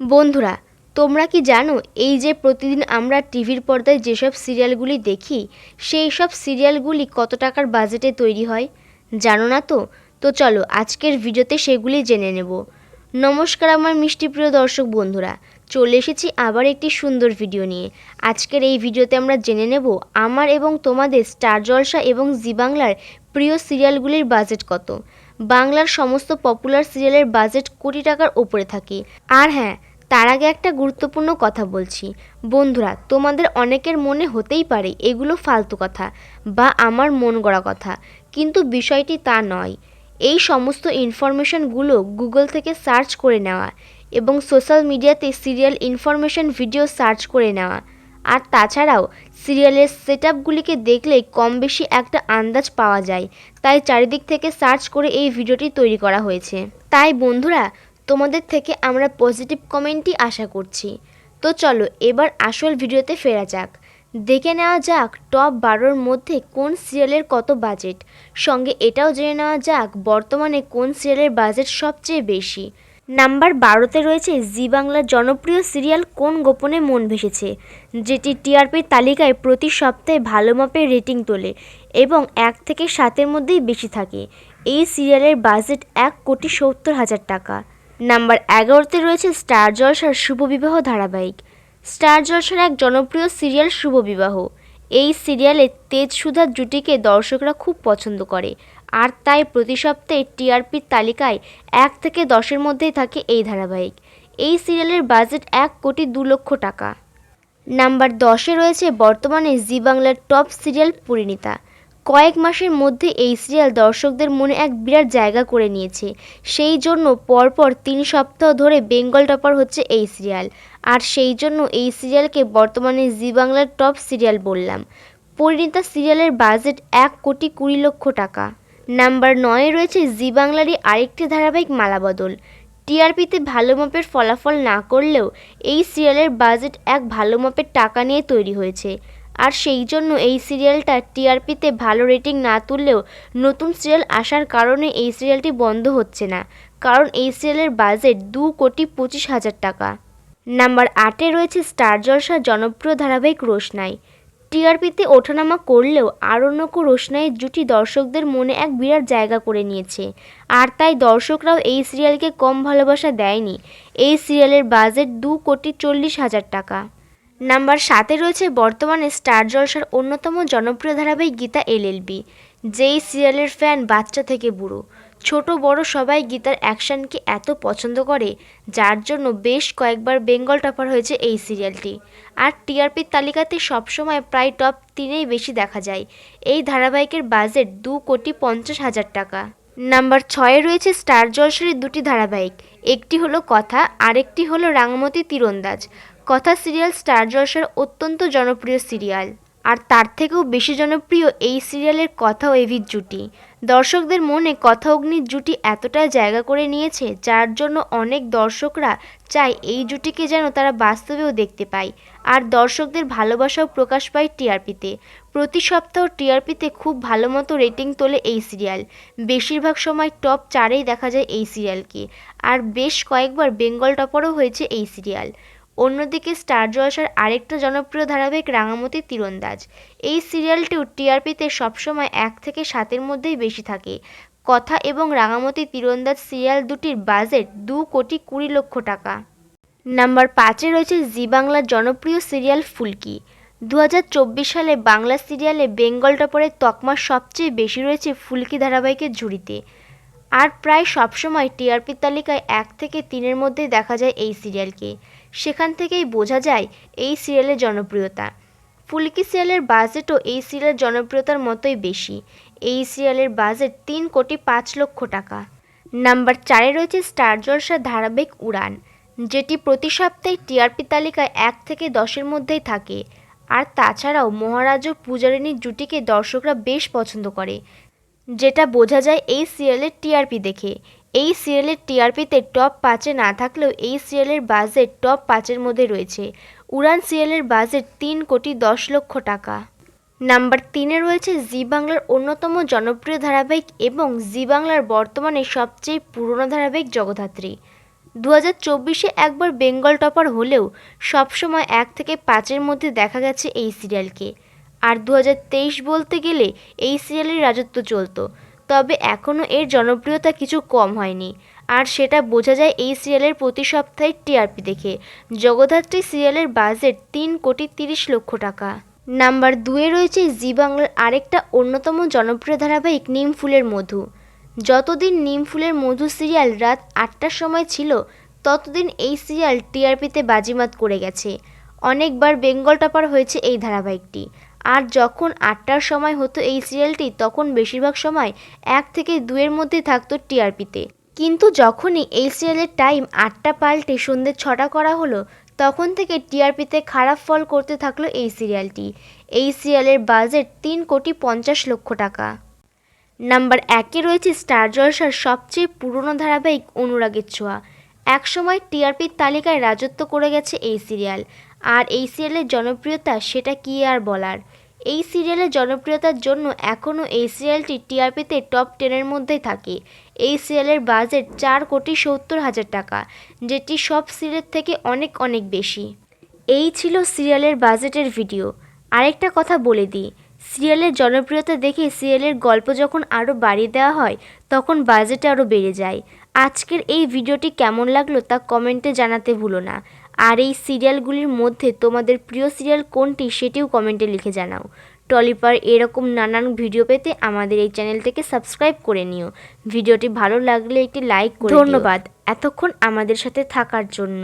বন্ধুরা, তোমরা কি জানো এই যে প্রতিদিন আমরা টিভির পর্দায় যেসব সিরিয়ালগুলি দেখি, সেই সব সিরিয়ালগুলি কত টাকার বাজেটে তৈরি হয়? জানো না তো? তো চলো, আজকের ভিডিওতে সেগুলি জেনে নেব। নমস্কার আমার মিষ্টি প্রিয় দর্শক বন্ধুরা, চলে এসেছি আবার একটি সুন্দর ভিডিও নিয়ে। আজকের এই ভিডিওতে আমরা জেনে নেব আমার এবং তোমাদের স্টার জলসা এবং জি বাংলার প্রিয় সিরিয়ালগুলির বাজেট কত। বাংলার সমস্ত পপুলার সিরিয়ালের বাজেট কোটি টাকার ওপরে থাকে। আর হ্যাঁ তার আগে একটা গুরুত্বপূর্ণ কথা বলছি। বন্ধুরা, তোমাদের অনেকের মনে হতেই পারে এগুলো ফালতু কথা বা আমার মন গড়া কথা, কিন্তু বিষয়টি তা নয়। এই সমস্ত ইনফরমেশনগুলো গুগল থেকে সার্চ করে নেওয়া এবং সোশ্যাল মিডিয়াতে সিরিয়াল ইনফরমেশন ভিডিও সার্চ করে নেওয়া। আর তাছাড়াও সিরিয়ালের সেট আপগুলিকে দেখলে কম বেশি একটা আন্দাজ পাওয়া যায়, তাই চারিদিক থেকে সার্চ করে এই ভিডিওটি তৈরি করা হয়েছে। তাই বন্ধুরা তোমাদের থেকে আমরা পজিটিভ কমেন্টই আশা করছি। তো চলো, এবার আসল ভিডিওতে ফেরা যাক। দেখে নেওয়া যাক টপ বারোর মধ্যে কোন সিরিয়ালের কত বাজেট সঙ্গে এটাও জেনে নেওয়া যাক বর্তমানে কোন সিরিয়ালের বাজেট সবচেয়ে বেশি। নাম্বার বারোতে রয়েছে জি বাংলার জনপ্রিয় সিরিয়াল কোন গোপনে মন ভেসেছে, যেটি টিআরপির তালিকায় প্রতি সপ্তাহে ভালো মাপের রেটিং তোলে এবং এক থেকে সাতের মধ্যেই বেশি থাকে। এই সিরিয়ালের বাজেট এক কোটি সত্তর হাজার টাকা। নাম্বার এগারোতে রয়েছে স্টার জলসার শুভবিবাহ ধারাবাহিক। স্টার জলসার এক জনপ্রিয় সিরিয়াল শুভবিবাহ এই সিরিয়ালে তেজ সুধার জুটিকে দর্শকরা খুব পছন্দ করে। আর তাই প্রতি সপ্তাহে টিআরপির তালিকায় এক থেকে দশের মধ্যেই থাকে এই ধারাবাহিক। এই সিরিয়ালের বাজেট এক কোটি দু লক্ষ টাকা। নাম্বার দশে রয়েছে বর্তমানে জি বাংলার টপ সিরিয়াল পরিণীতা। কয়েক মাসের মধ্যে এই সিরিয়াল দর্শকদের মনে এক বিরাট জায়গা করে নিয়েছে। সেই জন্য পরপর তিন সপ্তাহ ধরে বেঙ্গল টপার হচ্ছে এই সিরিয়াল আর সেই জন্য এই সিরিয়ালকে বর্তমানে জি বাংলার টপ সিরিয়াল বললাম। পরিণীতা সিরিয়ালের বাজেট এক কোটি কুড়ি লক্ষ টাকা। নাম্বার নয়ে রয়েছে জি বাংলারই আরেকটি ধারাবাহিক মালাবদল টিআরপিতে ভালো মাপের ফলাফল না করলেও এই সিরিয়ালের বাজেট এক ভালো মাপের টাকা নিয়ে তৈরি হয়েছে। আর সেই জন্য এই সিরিয়ালটা টিআরপিতে ভালো রেটিং না তুললেও নতুন সিরিয়াল আসার কারণে এই সিরিয়ালটি বন্ধ হচ্ছে না। কারণ এই সিরিয়ালের বাজেট দু কোটি পঁচিশ হাজার টাকা। নাম্বার আটে রয়েছে স্টার জলসার জনপ্রিয় ধারাবাহিক রোশনাই। টিআরপিতে ওঠানামা করলেও আরণ্যক রোশনাইয়ের জুটি দর্শকদের মনে এক বিরাট জায়গা করে নিয়েছে। আর তাই দর্শকরাও এই সিরিয়ালকে কম ভালোবাসা দেয়নি। এই সিরিয়ালের বাজেট দু কোটি চল্লিশ হাজার টাকা। নাম্বার সাতে রয়েছে বর্তমানে স্টার জলসার অন্যতম জনপ্রিয় ধারাবাহিক গীতা এলএলবি যেই সিরিয়ালের ফ্যান বাচ্চা থেকে বুড়ো। ছোট, বড় সবাই গীতার অ্যাকশনকে এত পছন্দ করে, যার জন্য বেশ কয়েকবার বেঙ্গল টপার হয়েছে এই সিরিয়ালটি আর টিআরপির তালিকাতে সবসময় প্রায় টপ তিনেই বেশি দেখা যায়। এই ধারাবাহিকের বাজেট দু কোটি পঞ্চাশ হাজার টাকা। নাম্বার ছয়ে রয়েছে স্টার জলসারের দুটি ধারাবাহিক। একটি হলো কথা, আরেকটি হলো রাঙামতি তীরন্দাজ। কথা সিরিয়াল স্টার জলসার অত্যন্ত জনপ্রিয় সিরিয়াল। আর তার থেকেও বেশি জনপ্রিয় এই সিরিয়ালের কথা এভির জুটি। দর্শকদের মনে কথা অগ্নির জুটি এতটাই জায়গা করে নিয়েছে, যার জন্য অনেক দর্শকরা চায় এই জুটিকে যেন তারা বাস্তবেও দেখতে পায়। আর দর্শকদের ভালোবাসাও প্রকাশ পায় টিআরপিতে। প্রতি সপ্তাহ টিআরপিতে খুব ভালো মতো রেটিং তোলে এই সিরিয়াল। বেশিরভাগ সময় টপ চারেই দেখা যায় এই সিরিয়ালকে। আর বেশ কয়েকবার বেঙ্গল টপারও হয়েছে এই সিরিয়াল। অন্যদিকে স্টার জলসার আরেকটা জনপ্রিয় ধারাবাহিক রাঙামতি তীরন্দাজ। এই সিরিয়ালটিও টিআরপিতে সবসময় এক থেকে সাতের মধ্যেই বেশি থাকে। কথা এবং রাঙামতি তীরন্দাজ সিরিয়াল দুটির বাজেট দু কোটি কুড়ি লক্ষ টাকা। নাম্বার পাঁচে রয়েছে জি বাংলার জনপ্রিয় সিরিয়াল ফুলকি। দু হাজার চব্বিশ সালে বাংলা সিরিয়ালে বেঙ্গল টপরের তকমা সবচেয়ে বেশি রয়েছে ফুলকি ধারাবাহিকের ঝুড়িতে। আর প্রায় সবসময় টিআরপির তালিকায় এক থেকে তিনের মধ্যে দেখা যায় এই সিরিয়ালকে। সেখান থেকেই বোঝা যায় এই সিরিয়ালের জনপ্রিয়তা। ফুলকি সিরিয়ালের বাজেটও এই সিরিয়ালের জনপ্রিয়তার মতোই বেশি। এই সিরিয়ালের বাজেট তিন কোটি পাঁচ লক্ষ টাকা। নাম্বার চারে রয়েছে স্টার জলসার ধারাবাহিক উড়ান, যেটি প্রতি সপ্তাহে টিআরপি তালিকায় এক থেকে দশের মধ্যেই থাকে। আর তাছাড়াও মহারাজ ও পূজারিনীর জুটিকে দর্শকরা বেশ পছন্দ করে। যেটা বোঝা যায় এই সিরিয়ালের টিআরপি দেখে। এই সিরিয়ালের টিআরপিতে টপ পাঁচে না থাকলেও এই সিরিয়ালের বাজেট টপ পাঁচের মধ্যে রয়েছে। উড়ান সিরিয়ালের বাজেট তিন কোটি দশ লক্ষ টাকা। নাম্বার তিনে রয়েছে জি বাংলার অন্যতম জনপ্রিয় ধারাবাহিক এবং জি বাংলার বর্তমানে সবচেয়ে পুরনো ধারাবাহিক জগধাত্রী দু হাজার চব্বিশে একবার বেঙ্গল টপার হলেও সবসময় এক থেকে পাঁচের মধ্যে দেখা গেছে এই সিরিয়ালকে আর দু হাজার তেইশ বলতে গেলে এই সিরিয়ালের রাজত্ব চলতো। তবে এখনও এর জনপ্রিয়তা কিছু কম হয়নি। আর সেটা বোঝা যায় এই সিরিয়ালের প্রতি সপ্তাহে টিআরপি দেখে। জগদ্ধাত্রী সিরিয়ালের বাজেট তিন কোটি তিরিশ লক্ষ টাকা। নাম্বার দুয়ে রয়েছে জি বাংলার আরেকটা অন্যতম জনপ্রিয় ধারাবাহিক নিম ফুলের মধু। যতদিন নিম ফুলের মধু সিরিয়াল রাত আটটার সময় ছিল, ততদিন এই সিরিয়াল টিআরপিতে বাজিমাত করে গেছে। অনেকবার বেঙ্গল টপার হয়েছে এই ধারাবাহিকটি। আর যখন আটটার সময় হতো এই সিরিয়ালটি তখন বেশিরভাগ সময় এক থেকে দুয়ের মধ্যে থাকতো টিআরপিতে। কিন্তু যখনই এই সিরিয়ালের টাইম আটটা পাল্টে সন্ধ্যে ছটা করা হলো, তখন থেকে টিআরপিতে খারাপ ফল করতে থাকল এই সিরিয়ালটি এই সিরিয়ালের বাজেট তিন কোটি পঞ্চাশ লক্ষ টাকা। নাম্বার একে রয়েছে স্টার জলসার সবচেয়ে পুরনো ধারাবাহিক অনুরাগের ছোঁয়া। একসময় টিআরপির তালিকায় রাজত্ব করে গেছে এই সিরিয়াল আর এই সিরিয়ালের জনপ্রিয়তা সেটা কি আর বলার? এই সিরিয়ালের জনপ্রিয়তার জন্য এখনও এই সিরিয়ালটি টিআরপিতে টপ টেনের মধ্যেই থাকে। এই সিরিয়ালের বাজেট চার কোটি সত্তর হাজার টাকা, যেটি সব সিরিয়ালের থেকে অনেক অনেক বেশি। এই ছিল সিরিয়ালের বাজেটের ভিডিও আরেকটা কথা বলে দিই সিরিয়ালের জনপ্রিয়তা দেখে সিরিয়ালের গল্প যখন আরও বাড়িয়ে দেওয়া হয়, তখন বাজেট আরও বেড়ে যায়। আজকের এই ভিডিওটি কেমন লাগল তা কমেন্টে জানাতে ভুলো না। আর এই সিরিয়ালগুলির মধ্যে তোমাদের প্রিয় সিরিয়াল কোনটি সেটিও কমেন্টে লিখে জানাও। টলিপার এরকম নানান ভিডিও পেতে আমাদের এই চ্যানেলটিকে সাবস্ক্রাইব করে নিও। ভিডিওটি ভালো লাগলে একটি লাইক করে ধন্যবাদ। এতক্ষণ আমাদের সাথে থাকার জন্য।